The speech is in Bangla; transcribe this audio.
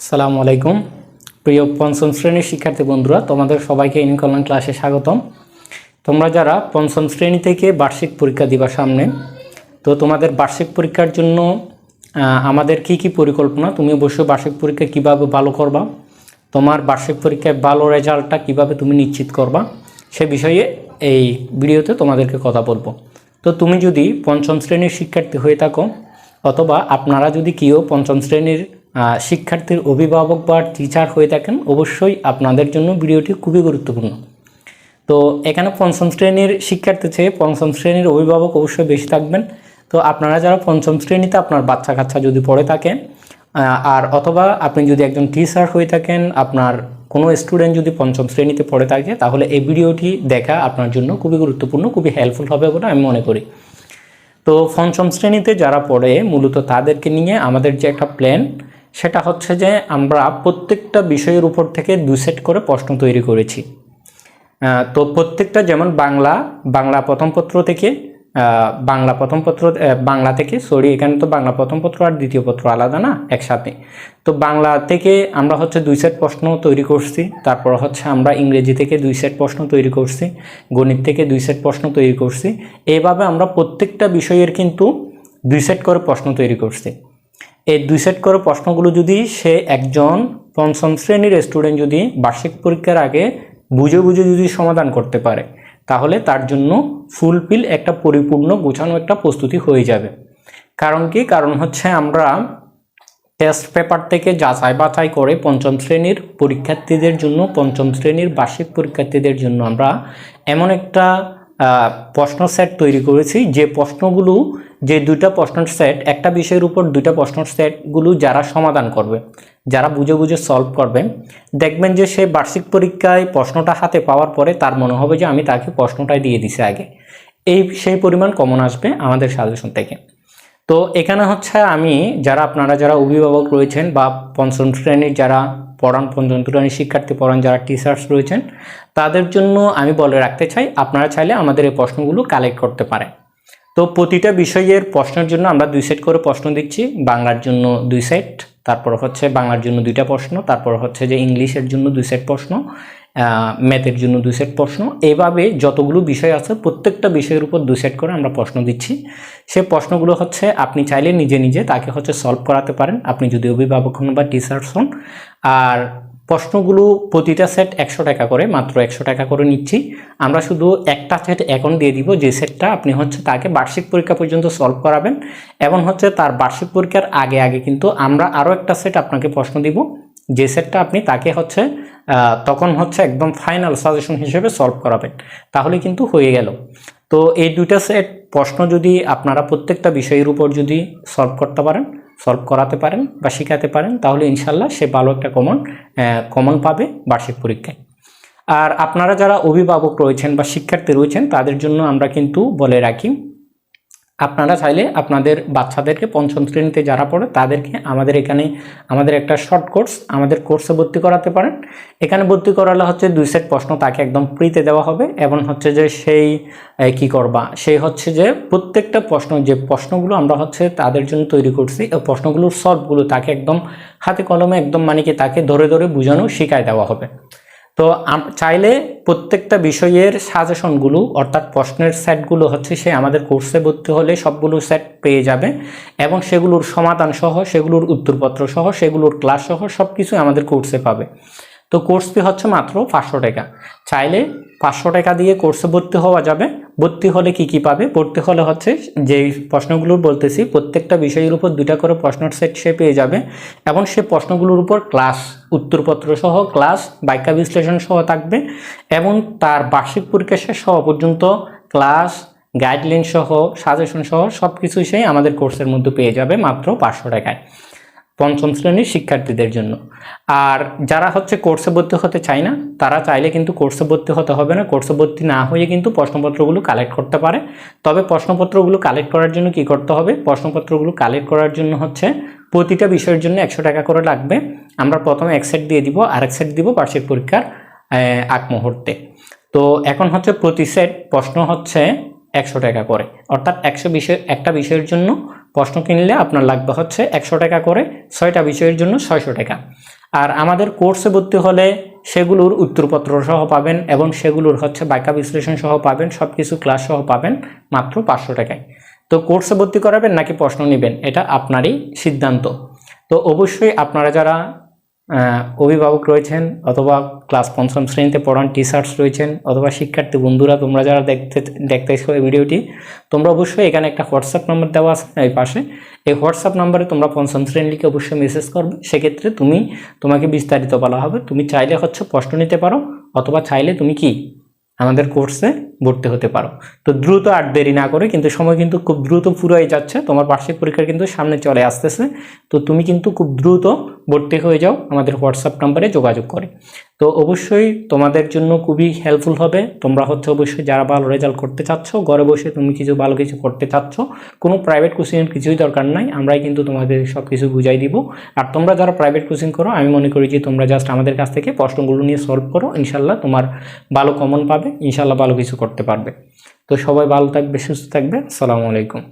আসসালামু আলাইকুম। প্রিয় পঞ্চম শ্রেণির শিক্ষার্থী বন্ধুরা, তোমাদের সবাইকে ইনকলন ক্লাসে স্বাগতম। তোমরা যারা পঞ্চম শ্রেণি থেকে বার্ষিক পরীক্ষা দিবা সামনে, তো তোমাদের বার্ষিক পরীক্ষার জন্য আমাদের কি কি পরিকল্পনা, তুমি অবশ্যই বার্ষিক পরীক্ষা কীভাবে ভালো করবা, তোমার বার্ষিক পরীক্ষায় ভালো রেজাল্টটা কীভাবে তুমি নিশ্চিত করবা, সে বিষয়ে এই ভিডিওতে তোমাদেরকে কথা বলব। তো তুমি যদি পঞ্চম শ্রেণির শিক্ষার্থী হয়ে থাকো, অথবা আপনারা যদি কেউ পঞ্চম শ্রেণির শিক্ষার্থীর অভিভাবক বা টিচার হয়ে থাকেন, অবশ্যই আপনাদের জন্য ভিডিওটি খুবই গুরুত্বপূর্ণ। তো এখানে পঞ্চম শ্রেণির শিক্ষার্থী চেয়ে পঞ্চম শ্রেণির অভিভাবক অবশ্যই বেশি থাকবেন। তো আপনারা যারা পঞ্চম শ্রেণীতে আপনার বাচ্চা কাচ্চা যদি পড়ে থাকে আর অথবা আপনি যদি একজন টিচার হয়ে থাকেন, আপনার কোনো স্টুডেন্ট যদি পঞ্চম শ্রেণীতে পড়ে থাকে, তাহলে এই ভিডিওটি দেখা আপনার জন্য খুবই গুরুত্বপূর্ণ, খুবই হেল্পফুল হবে বলে আমি মনে করি। তো পঞ্চম শ্রেণীতে যারা পড়ে, মূলত তাদেরকে নিয়ে আমাদের যে একটা প্ল্যান সেটা হচ্ছে যে আমরা প্রত্যেকটা বিষয়ের উপর থেকে দু সেট করে প্রশ্ন তৈরি করেছি। তো প্রত্যেকটা যেমন বাংলা বাংলা প্রথম পত্র থেকে বাংলা প্রথম পত্র বাংলা থেকে সরি এখানে তো বাংলা প্রথম পত্র আর দ্বিতীয় পত্র আলাদা না, একসাথে। তো বাংলা থেকে আমরা হচ্ছে দুই সেট প্রশ্ন তৈরি করছি, তারপর হচ্ছে আমরা ইংরেজি থেকে দুই সেট প্রশ্ন তৈরি করছি, গণিত থেকে দুই সেট প্রশ্ন তৈরি করছি। এইভাবে আমরা প্রত্যেকটা বিষয়ের কিন্তু দুই সেট করে প্রশ্ন তৈরি করছি। এই দুই সেট করে প্রশ্নগুলো যদি সে একজন পঞ্চম শ্রেণির স্টুডেন্ট যদি বার্ষিক পরীক্ষার আগে বুঝে বুঝে যদি সমাধান করতে পারে, তাহলে তার জন্য ফুলফিল একটা পরিপূর্ণ গোছানো একটা প্রস্তুতি হয়ে যাবে। কারণ কি? কারণ হচ্ছে আমরা টেস্ট পেপার থেকে যাচাই বাছাই করে পঞ্চম শ্রেণির পরীক্ষার্থীদের জন্য, পঞ্চম শ্রেণির বার্ষিক পরীক্ষার্থীদের জন্য আমরা এমন একটা প্রশ্ন সেট তৈরি করেছি। যে প্রশ্নগুলো, যে দুইটা প্রশ্ন সেট একটা বিষয়ের উপর দুইটা প্রশ্ন সেটগুলো যারা সমাধান করবে, যারা বুঝে বুঝে সলভ করবেন, দেখবেন যে সে বার্ষিক পরীক্ষায় প্রশ্নটা হাতে পাওয়ার পরে তার মনে হবে যে আমি তাকে প্রশ্নটাই দিয়ে দিছি আগে। এই সেই পরিমাণ কমন আসবে আমাদের সাজেশন থেকে। তো এখানে হচ্ছে আমি যারা আপনারা যারা অভিভাবক রয়েছেন বা পঞ্চম শ্রেণির যারা পড়ান, পঞ্চম শ্রেণির শিক্ষার্থী পড়ান, যারা টিচার্স রয়েছেন, তাদের জন্য আমি বলে রাখতে চাই, আপনারা চাইলে আমাদের এই প্রশ্নগুলো কালেক্ট করতে পারেন। তো প্রতিটা বিষয়ের প্রশ্নের জন্য আমরা দুই সেট করে প্রশ্ন দিচ্ছি, বাংলার জন্য দুই সেট তারপর হচ্ছে বাংলার জন্য দুইটা প্রশ্ন, তারপর হচ্ছে যে ইংলিশের জন্য দুই সেট প্রশ্ন। ম্যাথের জন্য দুই সেট প্রশ্ন। এভাবে যতগুলো বিষয় আছে, প্রত্যেকটা বিষয়ের উপর দুই সেট করে আমরা প্রশ্ন দিচ্ছি। সে প্রশ্নগুলো হচ্ছে, আপনি চাইলে নিজে নিজে তাকে হচ্ছে সলভ করাতে পারেন। আপনি যদি অভিভাবক হন বা টিচার্স হন, আর প্রশ্নগুলো প্রতিটা সেট একশো টাকা করে, মাত্র একশো টাকা করে নিচ্ছি। আমরা শুধু একটা সেট এখন দিয়ে দিব, যে সেটটা আপনি হচ্ছে তাকে বার্ষিক পরীক্ষা পর্যন্ত সলভ করাবেন। এবং হচ্ছে তার বার্ষিক পরীক্ষার আগে আগে কিন্তু আমরা আরও একটা সেট আপনাকে প্রশ্ন দিব। যে সেটটা আপনি তাকে হচ্ছে তখন হচ্ছে একদম ফাইনাল সাজেশন হিসেবে সলভ করাবেন। তাহলে কিন্তু হয়ে গেল। তো এই দুইটা সেট প্রশ্ন যদি আপনারা প্রত্যেকটা বিষয়ের উপর যদি সলভ করতে পারেন সলভ করাতে পারেন বা শেখাতে পারেন, তাহলে ইনশাল্লাহ সে ভালো একটা কমন কমন পাবে বার্ষিক পরীক্ষায়। আর আপনারা যারা অভিভাবক রয়েছেন বা শিক্ষার্থী রয়েছেন, তাদের জন্য আমরা কিন্তু বলে রাখি আপনারা চাইলে আপনাদের বাচ্চাদেরকে পঞ্চম শ্রেণীতে যারা পড়ে, তাদেরকে আমাদের এখানে আমাদের একটা শর্ট কোর্স আমাদের কোর্সে ভর্তি করাতে পারেন। এখানে ভর্তি করালে হচ্ছে দুই সেট প্রশ্ন তাকে একদম ফ্রিতে দেওয়া হবে এবং হচ্ছে যে সেই কি করবা? সেই হচ্ছে যে প্রত্যেকটা প্রশ্ন, যে প্রশ্নগুলো আমরা হচ্ছে তাদের জন্য তৈরি করছি, এই প্রশ্নগুলোর সলভগুলো তাকে একদম হাতে কলমে একদম মানে কি তাকে ধরে ধরে বোঝানো, শিখায় দেওয়া হবে। তো চাইলে প্রত্যেকটা বিষয়ের সাজেশনগুলো অর্থাৎ প্রশ্নের সেটগুলো হচ্ছে সে আমাদের কোর্সে ভর্তি হলে সবগুলো সেট পেয়ে যাবে এবং সেগুলোর সমাধান সহ, সেগুলোর উত্তরপত্র সহ, সেগুলোর ক্লাস সহ সব কিছু আমাদের কোর্সে পাবে। তো কোর্স ফি হচ্ছে মাত্র পাঁচশো টাকা। চাইলে পাঁচশো টাকা দিয়ে কোর্সে ভর্তি হওয়া যাবে। ভর্তি হলে কি কি পাবে? ভর্তি হলে হচ্ছে যেই প্রশ্নগুলো বলতেছি, প্রত্যেকটা বিষয়ের উপর দুটা করে প্রশ্নের সেট সে পেয়ে যাবে এবং সে প্রশ্নগুলোর উপর ক্লাস উত্তরপত্র সহ ক্লাস বাক্য বিশ্লেষণ সহ থাকবে এবং তার বার্ষিক পরীক্ষা শেষ হওয়া পর্যন্ত ক্লাস গাইডলাইন সহ সাজেশন সহ সব কিছুই সেই আমাদের কোর্সের মধ্যে পেয়ে যাবে মাত্র পাঁচশো টাকায় পঞ্চম শ্রেণির শিক্ষার্থীদের জন্য। আর যারা হচ্ছে কোর্সে ভর্তি হতে চায় না, তারা চাইলে কিন্তু কোর্সে ভর্তি হতে হবে না। কোর্সে ভর্তি না হয়ে কিন্তু প্রশ্নপত্রগুলো কালেক্ট করতে পারে। তবে প্রশ্নপত্রগুলো কালেক্ট করার জন্য কি করতে হবে? প্রশ্নপত্রগুলো কালেক্ট করার জন্য হচ্ছে প্রতিটা বিষয়ের জন্য একশো টাকা করে লাগবে। আমরা প্রথমে এক সেট দিয়ে দিব আর এক সেট দিব বার্ষিক পরীক্ষার আগ মুহূর্তে। তো এখন হচ্ছে প্রতি সেট প্রশ্ন হচ্ছে একশো টাকা করে। অর্থাৎ একশো বিষয়, একটা বিষয়ের জন্য প্রশ্ন কিনলে আপনার লাগবে হচ্ছে একশো টাকা করে, ছয়টা বিষয়ের জন্য ছয়শো টাকা। আর আমাদের কোর্সে ভর্তি হলে সেগুলোর উত্তরপত্র সহ পাবেন এবং সেগুলোর হচ্ছে বাক্য বিশ্লেষণ সহ পাবেন সব কিছু ক্লাস সহ পাবেন মাত্র পাঁচশো টাকায়। তো কোর্সে ভর্তি করাবেন নাকি প্রশ্ন নেবেন? এটা আপনারই সিদ্ধান্ত। তো অবশ্যই আপনারা যারা অভিভাবক রয়েছেন অথবা ক্লাস পঞ্চম শ্রেণীতে পড়ান, টিচার্স রয়েছেন অথবা শিক্ষার্থী বন্ধুরা, তোমরা যারা দেখতে, দেখতেছো এই ভিডিওটি, তোমরা অবশ্যই এখানে একটা হোয়াটসঅ্যাপ নাম্বার দেওয়া আছে এই পাশে। এই হোয়াটসঅ্যাপ নাম্বারে তোমরা পঞ্চম শ্রেণীকে অবশ্যই মেসেজ করবে। সেক্ষেত্রে তুমি তোমাকে বিস্তারিত বলা হবে। তুমি চাইলে হচ্ছে প্রশ্ন নিতে পারো, অথবা চাইলে তুমি কি আমাদের কোর্সে ভর্তি হতে পারো। তো দ্রুত আর দেরি না করে কিন্তু সময় কিন্তু খুব দ্রুত ফুরাই যাচ্ছে। তোমার বার্ষিক পরীক্ষা কিন্তু সামনে চলে আসতেছে। তো তুমি কিন্তু খুব দ্রুত ভর্তি হয়ে যাও। আমাদের হোয়াটসঅ্যাপ নাম্বারে যোগাযোগ করে। তো অবশ্যই তোমাদের জন্য খুবই হেল্পফুল হবে। তোমরা হচ্ছে অবশ্যই যারা ভালো রেজাল্ট করতে চাচ্ছ, ঘরে বসে তুমি কিছু ভালো কিছু করতে চাচ্ছ, কোনো প্রাইভেট কোচিং কিছুই দরকার নাই, আমরাই কিন্তু তোমাদের সব কিছু বুঝাই দিব। আর তোমরা যারা প্রাইভেট কোচিং করো, আমি মনে করি যে তোমরা জাস্ট আমাদের কাছ থেকে প্রশ্নগুলো নিয়ে সলভ করো ইনশাল্লাহ তোমার ভালো কমন পাবে ইনশাল্লাহ ভালো কিছু করতে পারবে। তো সবাই ভালো থাকবে, সুস্থ থাকবে, আসসালামু আলাইকুম।